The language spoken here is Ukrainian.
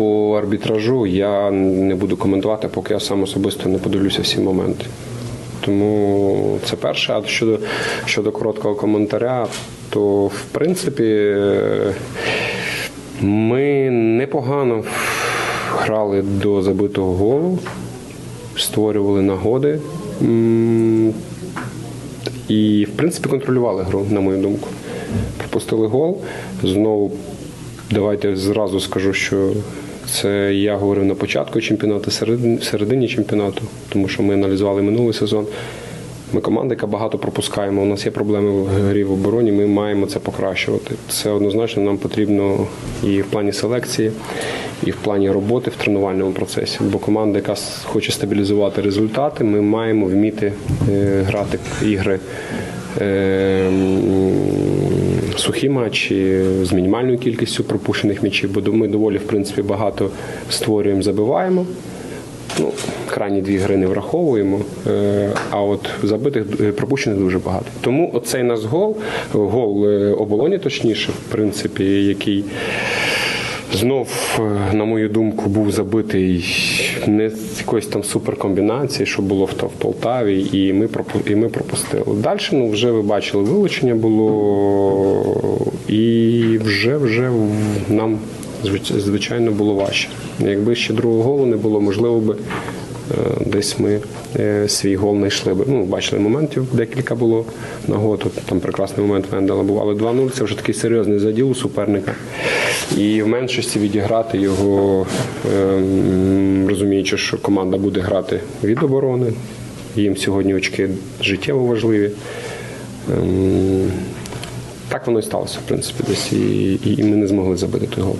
По арбітражу я не буду коментувати, поки я сам особисто не подивлюся всі моменти. Тому це перше. А щодо, щодо короткого коментаря, то в принципі ми непогано грали до забитого голу, створювали нагоди. І, в принципі, контролювали гру, на мою думку. Пропустили гол. Знову давайте зразу скажу, що це я говорив на початку чемпіонату, середині, чемпіонату, тому що ми аналізували минулий сезон. Ми команда, яка багато пропускаємо. У нас є проблеми в грі в обороні. Ми маємо це покращувати. Це однозначно нам потрібно і в плані селекції, і в плані роботи в тренувальному процесі. Бо команда, яка хоче стабілізувати результати, ми маємо вміти е, грати ігри. Сухі матчі з мінімальною кількістю пропущених м'ячів, бо ми доволі в принципі багато створюємо, забиваємо. Ну, крайні дві гри не враховуємо, е, а от забитих е, пропущених дуже багато. Тому оцей наш гол, гол е, оболоні, точніше, в принципі, який знов, е, на мою думку, був забитий не з якоїсь там суперкомбінації, що було в, в Полтаві, і ми і ми пропустили. Далі, ну вже ви бачили, вилучення було, і вже вже нам звичайно було важче. Якби ще другого голу не було, можливо би е, десь ми е, свій гол знайшли би. Ну, бачили моментів, декілька було нагод. Там прекрасний момент Вендела був. Але 2-0 це вже такий серйозний заділ у суперника. І в меншості відіграти його, ем, розуміючи, що команда буде грати від оборони. Їм сьогодні очки життєво важливі. Ем, Так воно і сталося, в принципі, десь і, ми не змогли забити той гол.